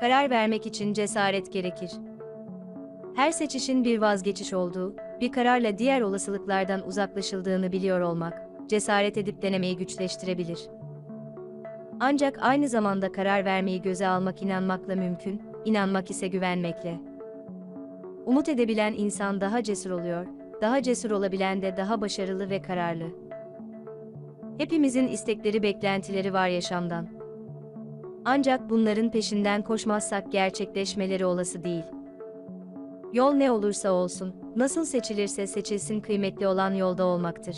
Karar vermek için cesaret gerekir. Her seçişin bir vazgeçiş olduğu, bir kararla diğer olasılıklardan uzaklaşıldığını biliyor olmak, cesaret edip denemeyi güçleştirebilir. Ancak aynı zamanda karar vermeyi göze almak inanmakla mümkün, inanmak ise güvenmekle. Umut edebilen insan daha cesur oluyor, daha cesur olabilen de daha başarılı ve kararlı. Hepimizin istekleri, beklentileri var yaşamdan. Ancak bunların peşinden koşmazsak gerçekleşmeleri olası değil. Yol ne olursa olsun, nasıl seçilirse seçilsin kıymetli olan yolda olmaktır.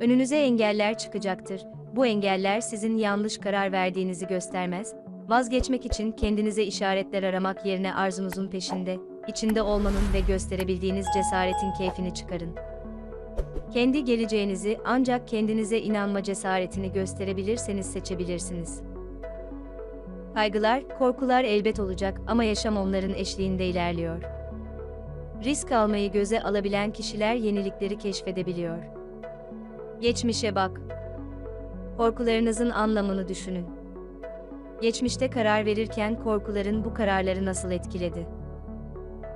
Önünüze engeller çıkacaktır. Bu engeller sizin yanlış karar verdiğinizi göstermez. Vazgeçmek için kendinize işaretler aramak yerine arzunuzun peşinde, içinde olmanın ve gösterebildiğiniz cesaretin keyfini çıkarın. Kendi geleceğinizi ancak kendinize inanma cesaretini gösterebilirseniz seçebilirsiniz. Kaygılar, korkular elbet olacak ama yaşam onların eşliğinde ilerliyor. Risk almayı göze alabilen kişiler yenilikleri keşfedebiliyor. Geçmişe bak. Korkularınızın anlamını düşünün. Geçmişte karar verirken korkuların bu kararları nasıl etkiledi?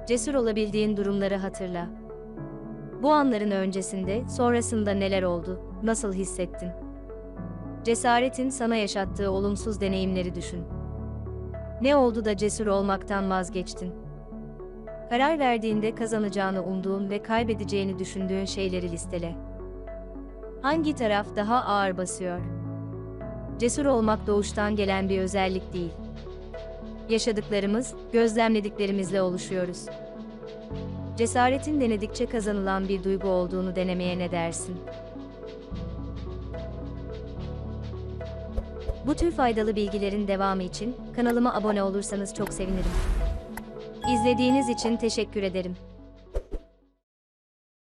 Cesur olabildiğin durumları hatırla. Bu anların öncesinde, sonrasında neler oldu, nasıl hissettin? Cesaretin sana yaşattığı olumsuz deneyimleri düşün. Ne oldu da cesur olmaktan vazgeçtin? Karar verdiğinde kazanacağını umduğun ve kaybedeceğini düşündüğün şeyleri listele. Hangi taraf daha ağır basıyor? Cesur olmak doğuştan gelen bir özellik değil. Yaşadıklarımız, gözlemlediklerimizle oluşuyoruz. Cesaretin denedikçe kazanılan bir duygu olduğunu denemeye ne dersin? Bu tür faydalı bilgilerin devamı için kanalıma abone olursanız çok sevinirim. İzlediğiniz için teşekkür ederim.